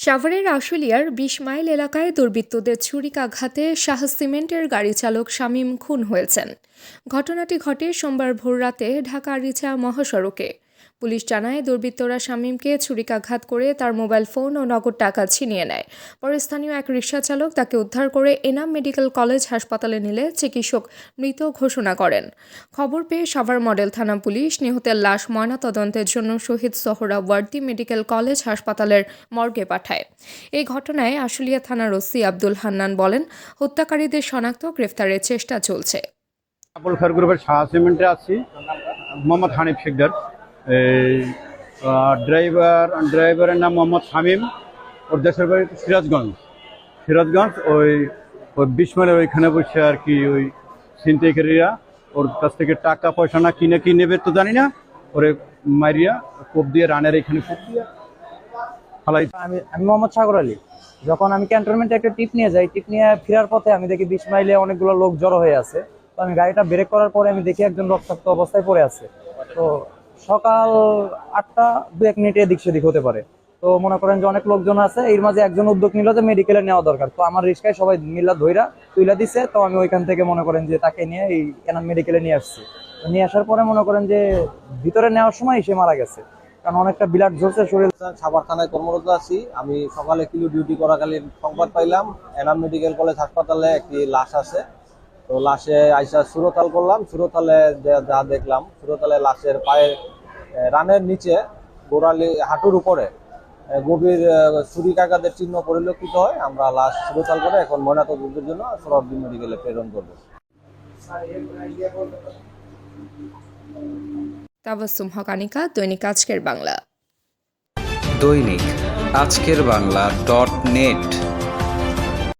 সাভারের আশুলিয়ার বিশ মাইল এলাকায় দুর্বৃত্তদের ছুরিকাঘাতে শাহ সিমেন্টের গাড়ি চালক শামীম খুন হয়েছেন। ঘটনাটি ঘটে সোমবার ভোররাতে ঢাকা রিচা মহাসড়কে। পুলিশ জানায়, দুর্বৃত্তরা শামীমকে ছুরিকাঘাত করে তার মোবাইল ফোন ও নগদ টাকা ছিনিয়ে নেয়। পরে স্থানীয় এক রিকশা চালক তাকে উদ্ধার করে এনাম মেডিকেল কলেজ হাসপাতালে নিলে চিকিৎসক মৃত ঘোষণা করেন। খবর পেয়ে সাভার মডেল থানা পুলিশ নিহতের লাশ ময়নাতদন্তের জন্য শহীদ সোহরাওয়ার্দী মেডিকেল কলেজ হাসপাতালের মর্গে পাঠায়। এই ঘটনায় আশুলিয়া থানার ওসি আব্দুল হান্নান বলেন, হত্যাকারীদের শনাক্ত গ্রেফতারের চেষ্টা চলছে। ফেয়ার গ্রুপের শাহ সিমেন্টে আছি, মোহাম্মদ হানিফ শিকদার এই ড্রাইভার ড্রাইভারের নাম মোহাম্মদ শামীম। ওর দেশের বাড়ি সিরাজগঞ্জ। সিরাজগঞ্জ, ওই ওই বিশ মাইলের ওইখানে বসে আর কি ওই ছিনতাইকারীরা ওর কাছ থেকে টাকা, পয়সা না কিনে কি নেবে তো জানি না। ওরে মারিয়া কোপ দিয়ে রানের এখানে কোপ দিয়ে ফালাই আমি আমি মোহাম্মদ সাগর আলী। যখন আমি ক্যান্টনমেন্টে একটা টিপ নিয়ে যাই, টিপ নিয়ে ফেরার পথে আমি দেখি বিশ মাইলে অনেকগুলো লোক জড়ো হয়ে আছে। তো আমি গাড়িটা ব্রেক করার পরে আমি দেখি একজন রক্তাক্ত অবস্থায় পড়ে আছে। তো সকাল আটটা দু এক মিনিটে এদিক সেদিক হতে পারে। তো মনে করেন যে অনেক লোকজন আছে, এর মাঝে একজন উদ্যোগ নিল যে মেডিকেলে নেওয়া দরকার। তো আমার রিস্কায় সবাই মিল্লা ধইরা তুইলা দিছে, তো আমি ওইখান থেকে মনে করেন যে তাকে নিয়ে এই এনাম মেডিকেলে নিয়ে আসছি। নিয়ে আসার পরে মনে করেন যে ভিতরে নেওয়ার সময় সে মারা গেছে। কারণ অনেকটা বিলাট ঝরছে শরীর। সাভার থানায় কর্মরত আছি। আমি সকালে কিলো ডিউটি করাকালীন সংবাদ পাইলাম। এনাম মেডিকেল কলেজ হাসপাতালে একটি লাশ আছে। তো লাশে আইসা সুরতাল করলাম সুরতালে যা- দেখলাম সুরতালে লাশের পায়ের আহ, রানের নিচে গোড়ালি হাঁটুর উপরে গভীর ছুরিকাঘাতের চিহ্ন পরিলক্ষিত হয়। আমরা লাশ সুরতাল করে এখন ময়নাতদন্তের জন্য সরবদি মেডিকেলে প্রেরণ করব। তাবাসুম হকানিকা দৈনিক আজকের বাংলা। দৈনিক আজকের বাংলা ডট নেট।